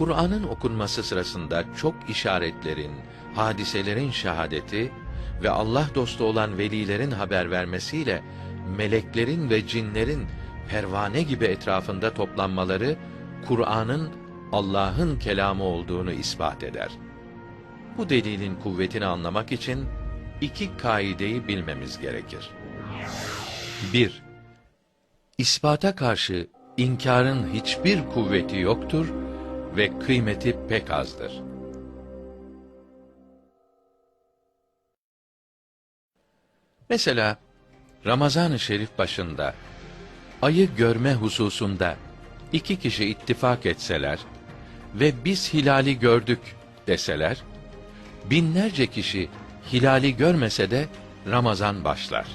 Kur'an'ın okunması sırasında çok işaretlerin, hadiselerin şehadeti ve Allah dostu olan velilerin haber vermesiyle meleklerin ve cinlerin pervane gibi etrafında toplanmaları Kur'an'ın Allah'ın kelamı olduğunu ispat eder. Bu delilin kuvvetini anlamak için iki kaideyi bilmemiz gerekir. 1. İspata karşı inkarın hiçbir kuvveti yoktur ve kıymeti pek azdır. Mesela Ramazan-ı Şerif başında ayı görme hususunda iki kişi ittifak etseler ve biz hilali gördük deseler, binlerce kişi hilali görmese de Ramazan başlar.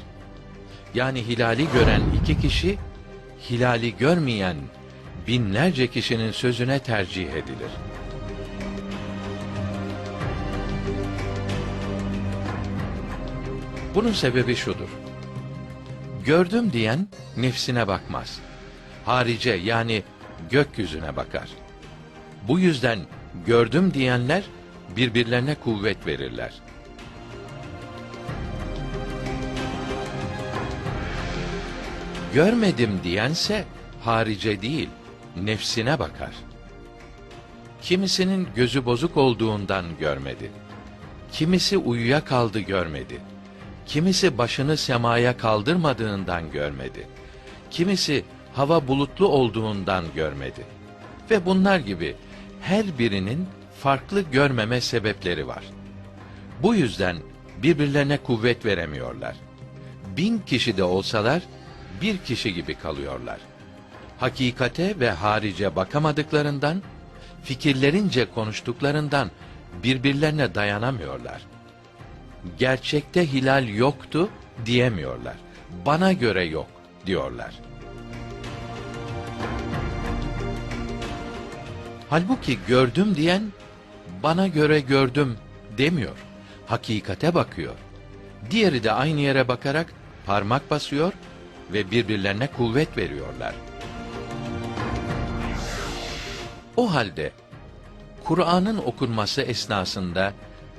Yani hilali gören iki kişi, hilali görmeyen binlerce kişinin sözüne tercih edilir. Bunun sebebi şudur. Gördüm diyen nefsine bakmaz. Harice yani gökyüzüne bakar. Bu yüzden gördüm diyenler birbirlerine kuvvet verirler. Görmedim diyense harice değil, nefsine bakar. Kimisinin gözü bozuk olduğundan görmedi. Kimisi uyuya kaldı görmedi. Kimisi başını semaya kaldırmadığından görmedi. Kimisi hava bulutlu olduğundan görmedi. Ve bunlar gibi her birinin farklı görmeme sebepleri var. Bu yüzden birbirlerine kuvvet veremiyorlar. Bin kişi de olsalar bir kişi gibi kalıyorlar. Hakikate ve harice bakamadıklarından, fikirlerince konuştuklarından birbirlerine dayanamıyorlar. Gerçekte hilal yoktu diyemiyorlar. Bana göre yok diyorlar. Halbuki gördüm diyen bana göre gördüm demiyor. Hakikate bakıyor. Diğeri de aynı yere bakarak parmak basıyor ve birbirlerine kuvvet veriyorlar. O halde Kur'an'ın okunması esnasında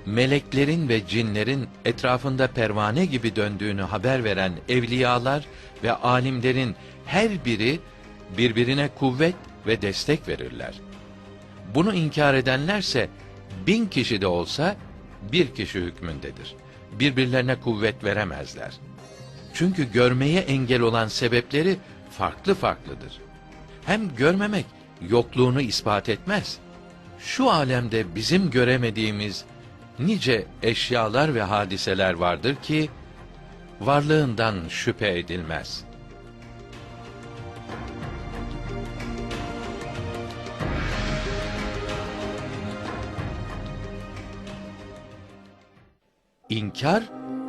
meleklerin ve cinlerin etrafında pervane gibi döndüğünü haber veren evliyalar ve alimlerin her biri birbirine kuvvet ve destek verirler. Bunu inkar edenlerse bin kişi de olsa bir kişi hükmündedir. Birbirlerine kuvvet veremezler. Çünkü görmeye engel olan sebepleri farklı farklıdır. Hem görmemek yokluğunu ispat etmez. Şu alemde bizim göremediğimiz nice eşyalar ve hadiseler vardır ki varlığından şüphe edilmez. İnkar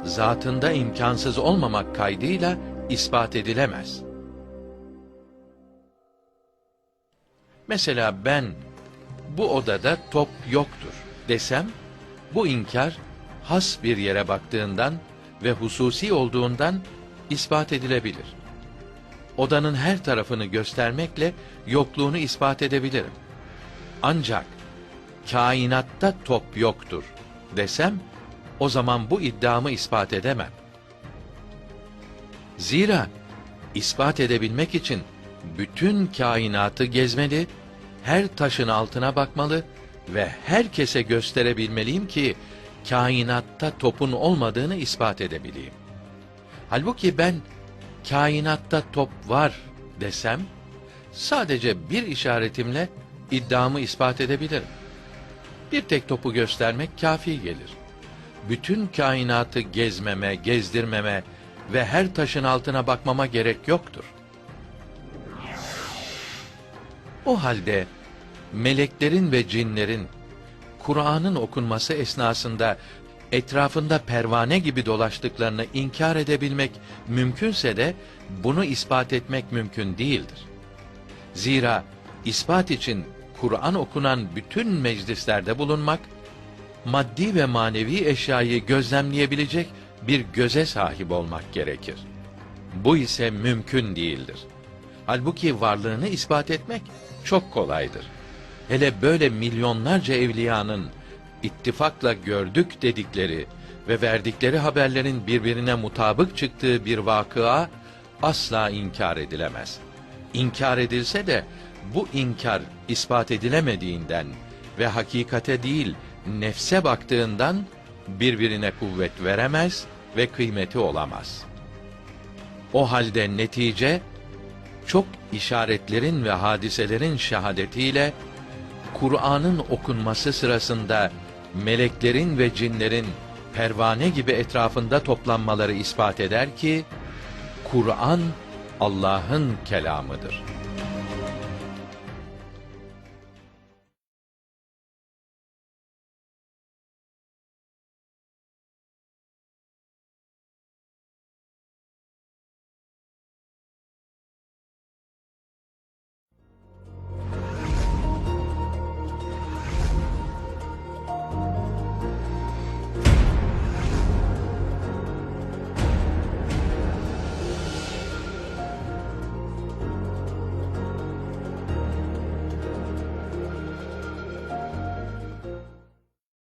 zatında imkansız olmamak kaydıyla ispat edilemez. Mesela ben bu odada top yoktur desem bu inkar has bir yere baktığından ve hususi olduğundan ispat edilebilir. Odanın her tarafını göstermekle yokluğunu ispat edebilirim. Ancak kainatta top yoktur desem o zaman bu iddiamı ispat edemem. Zira ispat edebilmek için bütün kainatı gezmeli, her taşın altına bakmalı ve herkese gösterebilmeliyim ki kainatta topun olmadığını ispat edebileyim. Halbuki ben kainatta top var desem sadece bir işaretimle iddiamı ispat edebilirim. Bir tek topu göstermek kafi gelir. Bütün kainatı gezmeme, gezdirmeme ve her taşın altına bakmama gerek yoktur. O halde meleklerin ve cinlerin Kur'an'ın okunması esnasında etrafında pervane gibi dolaştıklarını inkar edebilmek mümkünse de bunu ispat etmek mümkün değildir. Zira ispat için Kur'an okunan bütün meclislerde bulunmak, maddi ve manevi eşyayı gözlemleyebilecek bir göze sahip olmak gerekir. Bu ise mümkün değildir. Halbuki varlığını ispat etmek çok kolaydır. hele böyle milyonlarca evliyanın ittifakla gördük dedikleri ve verdikleri haberlerin birbirine mutabık çıktığı bir vakıa asla inkar edilemez. İnkar edilse de bu inkar ispat edilemediğinden ve hakikate değil nefse baktığından birbirine kuvvet veremez ve kıymeti olamaz. O halde netice çok işaretlerin ve hadiselerin şehadetiyle Kur'an'ın okunması sırasında meleklerin ve cinlerin pervane gibi etrafında toplanmaları ispat eder ki Kur'an Allah'ın kelamıdır.